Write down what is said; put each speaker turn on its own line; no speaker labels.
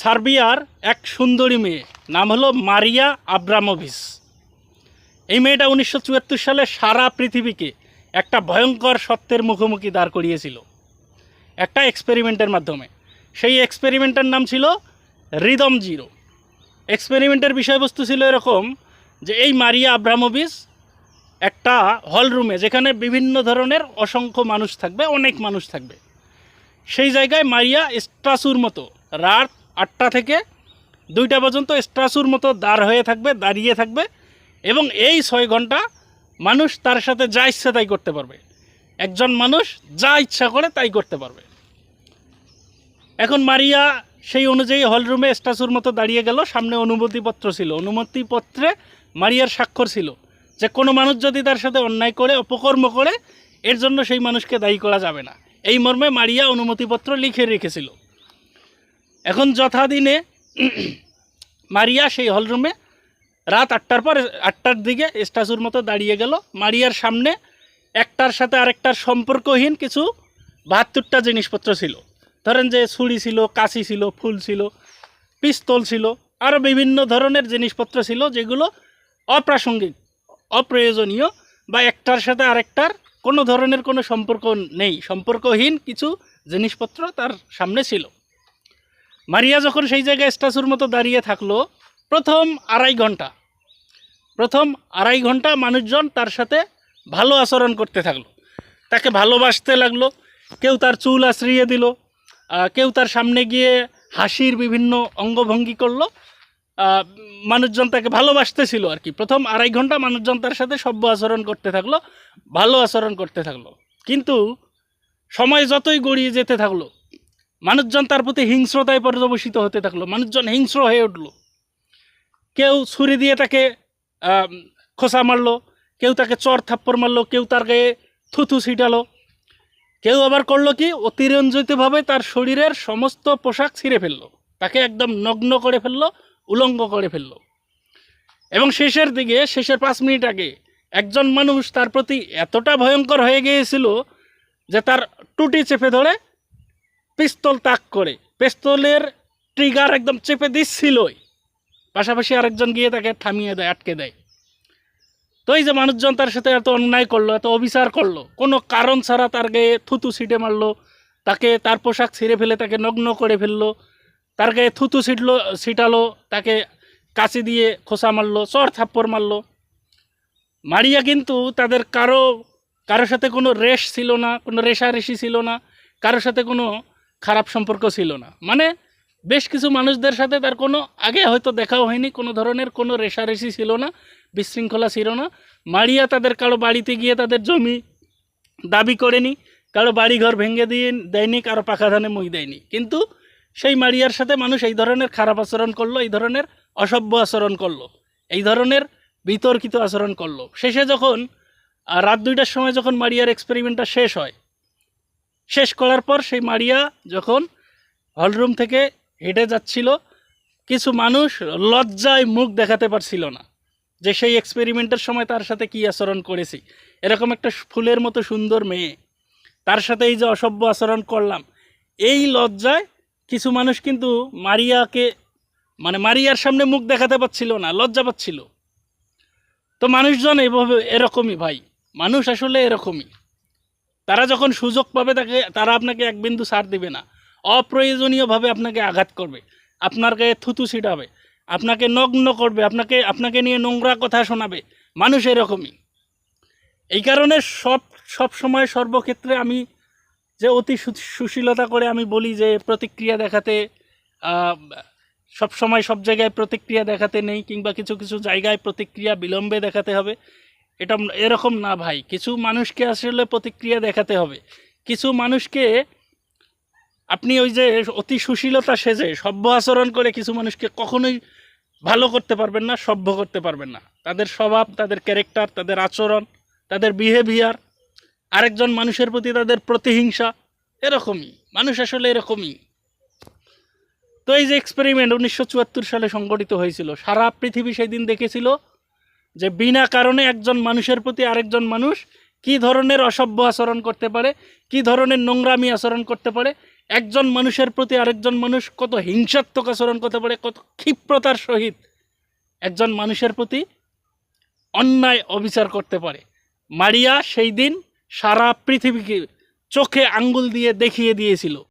সার্বিয়ার এক সুন্দরী মেয়ে। নাম হলো মারিয়া আব্রামোভিস এই মেয়েটা উনিশশো চুয়াত্তর সালে সারা পৃথিবীকে একটা ভয়ঙ্কর সত্যের মুখোমুখি দাঁড় করিয়েছিল। একটা এক্সপেরিমেন্টের মাধ্যমে। সেই এক্সপেরিমেন্টের নাম ছিল রিদম জিরো। এক্সপেরিমেন্টের বিষয়বস্তু ছিল এরকম যে এই মারিয়া আব্রামোভিস একটা হল রুমে যেখানে বিভিন্ন ধরনের অসংখ্য মানুষ থাকবে, অনেক মানুষ থাকবে। সেই জায়গায় মারিয়া স্ট্রাসুর মতো রাত আটটা থেকে দুইটা পর্যন্ত স্ট্রাসুর মতো দাঁড় হয়ে থাকবে, দাঁড়িয়ে থাকবে এবং এই ছয় ঘণ্টা মানুষ তার সাথে যা ইচ্ছা তাই করতে পারবে। একজন মানুষ যা ইচ্ছা করে তাই করতে পারবে। এখন মারিয়া সেই অনুযায়ী হলরুমে স্ট্যাচুর মতো দাঁড়িয়ে গেল, সামনে অনুমতিপত্র ছিল। অনুমতিপত্রে মারিয়ার স্বাক্ষর ছিল যে কোনো মানুষ যদি তার সাথে অন্যায় করে, অপকর্ম করে, এর জন্য সেই মানুষকে দায়ী করা যাবে না। এই মর্মে মারিয়া অনুমতিপত্র লিখে রেখেছিল। এখন যথাদিনে মারিয়া সেই হলরুমে রাত আটটার পর আটটার দিকে স্ট্যাচুর মতো দাঁড়িয়ে গেল। মারিয়ার সামনে একটার সাথে আরেকটার সম্পর্কহীন কিছু বাহাত্তরটা জিনিসপত্র ছিল। ধরেন যে ছুরি ছিল, কাশি ছিল, ফুল ছিল, পিস্তল ছিল আরও বিভিন্ন ধরনের জিনিসপত্র ছিল যেগুলো অপ্রাসঙ্গিক, অপ্রয়োজনীয় বা একটার সাথে আরেকটার কোনো ধরনের কোনো সম্পর্ক নেই। সম্পর্কহীন কিছু জিনিসপত্র তার সামনে ছিল। মারিয়া যখন সেই জায়গায় স্ট্যাচুর মতো দাঁড়িয়ে থাকল, প্রথম আড়াই ঘণ্টা, প্রথম আড়াই ঘণ্টা মানুষজন তার সাথে ভালো আচরণ করতে থাকল। তাকে ভালোবাসতে লাগল, কেউ তার চুল আশ্রিয়ে দিল কেউ তার সামনে গিয়ে হাসির বিভিন্ন অঙ্গভঙ্গি করল মানুষজন তাকে ভালোবাসতেছিল আর কি। প্রথম আড়াই ঘণ্টা মানুষজন তার সাথে সভ্য আচরণ করতে থাকল, ভালো আচরণ করতে থাকল। কিন্তু সময় যতই গড়িয়ে যেতে থাকল মানুষজন তার প্রতি হিংস্রতায় পর্যবসিত হতে থাকল, মানুষজন হিংস্র হয়ে উঠল। কেউ ছুরি দিয়ে তাকে খোসা মারলো, কেউ তাকে চর থাপ্পড় মারলো, কেউ তার গায়ে থুথু ছিটালো। কেউ আবার করল কি, অতিরঞ্জিতভাবে তার শরীরের সমস্ত পোশাক ছিঁড়ে ফেলল। তাকে একদম নগ্ন করে ফেলল, উলঙ্গ করে ফেলল। এবং শেষের দিকে, শেষের পাঁচ মিনিট আগে, একজন মানুষ তার প্রতি এতটা ভয়ঙ্কর হয়ে গিয়েছিল যে তার টুটি চেপে ধরে পিস্তল তাক করে। পিস্তলের ট্রিগার একদম চেপে দিচ্ছিলই। পাশাপাশি আরেকজন গিয়ে তাকে থামিয়ে দেয়, আটকে দেয়। তো এই যে মানুষজন তার সাথে এত অন্যায় করল, এত অবিচার করল, কোনো কারণ ছাড়া তার গায়ে থুতু ছিটে মারলো, তাকে তার পোশাক ছিঁড়ে ফেলে তাকে নগ্ন করে ফেলল, তার গায়ে থুতু ছিটলো, ছিটালো, তাকে কাঁচি দিয়ে খোসা মারলো, চর থাপ্পড় মারলো। মারিয়া কিন্তু তাদের কারও কারোর সাথে কোনো রেশ ছিল না, কোনো রেশারেশি ছিল না কারোর সাথে কোনো খারাপ সম্পর্ক ছিল না। মানে বেশ কিছু মানুষদের সাথে তার কোনো, আগে হয়তো দেখাও হয়নি, কোনো ধরনের কোনো রেশারেশি ছিল না, বিশৃঙ্খলা ছিল না। মারিয়া তাদের কারও বাড়িতে গিয়ে তাদের জমি দাবি করেনি, কারও বাড়িঘর ভেঙে দিয়ে দেয়নি, কারও পাখা ধানে মই দেয়নি। কিন্তু সেই মারিয়ার সাথে মানুষ এই ধরনের খারাপ আচরণ করল, এই ধরনের অসভ্য আচরণ করল, এই ধরনের বিতর্কিত আচরণ করল। শেষে যখন রাত দুইটার সময় যখন মারিয়ার এক্সপেরিমেন্টটা শেষ হয় শেষ করার পর সেই মারিয়া যখন হলরুম থেকে হেঁটে যাচ্ছিল, কিছু মানুষ লজ্জায় মুখ দেখাতে পারছিল না যে সেই এক্সপেরিমেন্টের সময় তার সাথে কী আচরণ করেছি। এরকম একটা ফুলের মতো সুন্দর মেয়ে, তার সাথে এই যে অসভ্য আচরণ করলাম, এই লজ্জায় কিছু মানুষ কিন্তু মারিয়াকে মানে মারিয়ার সামনে মুখ দেখাতে পারছিল না, লজ্জা পাচ্ছিল। তো মানুষজন এভাবে, এরকমই ভাই, মানুষ আসলে এরকমই। তারা যখন সুযোগ পাবে তাকে, তারা আপনাকে এক বিন্দু সার দেবে না। অপ্রয়োজনীয়ভাবে আপনাকে আঘাত করবে। আপনার গায়ে থুতু ছিটাবে। আপনাকে নগ্ন করবে। আপনাকে আপনাকে নিয়ে নোংরা কথা শোনাবে। মানুষ এরকমই। এই কারণে সব সব সময় সর্বক্ষেত্রে আমি যে অতি সুশীলতা করে আমি বলি যে প্রতিক্রিয়া দেখাতে সব সময় সব জায়গায় প্রতিক্রিয়া দেখাতে নেই কিংবা কিছু কিছু জায়গায় প্রতিক্রিয়া বিলম্বে দেখাতে হবে। এটা এরকম না ভাই। কিছু মানুষকে আসলে প্রতিক্রিয়া দেখাতে হবে। কিছু মানুষকে আপনি ওই যে অতি সুশীলতা সেজে সভ্য আচরণ করে কিছু মানুষকে কখনোই ভালো করতে পারবেন না, সভ্য করতে পারবেন না। তাদের স্বভাব, তাদের ক্যারেক্টার তাদের আচরণ, তাদের বিহেভিয়ার আরেকজন মানুষের প্রতি তাদের প্রতিহিংসা, এরকমই। মানুষ আসলে এরকমই। তো এই যে এক্সপেরিমেন্ট উনিশশো চুয়াত্তর সালে সংগঠিত হয়েছিল, সারা পৃথিবী সেই দিন দেখেছিল যে বিনা কারণে একজন মানুষের প্রতি আরেকজন মানুষ কি ধরনের অসভ্য আচরণ করতে পারে, কি ধরনের নোংরামি আচরণ করতে পারে, একজন মানুষের প্রতি আরেকজন মানুষ কত হিংসাত্মক আচরণ করতে পারে, কত ক্ষিপ্রতার সহিত একজন মানুষের প্রতি অন্যায় অবিচার করতে পারে। মারিয়া সেই দিন সারা পৃথিবীকে চোখে আঙ্গুল দিয়ে দেখিয়ে দিয়েছিল।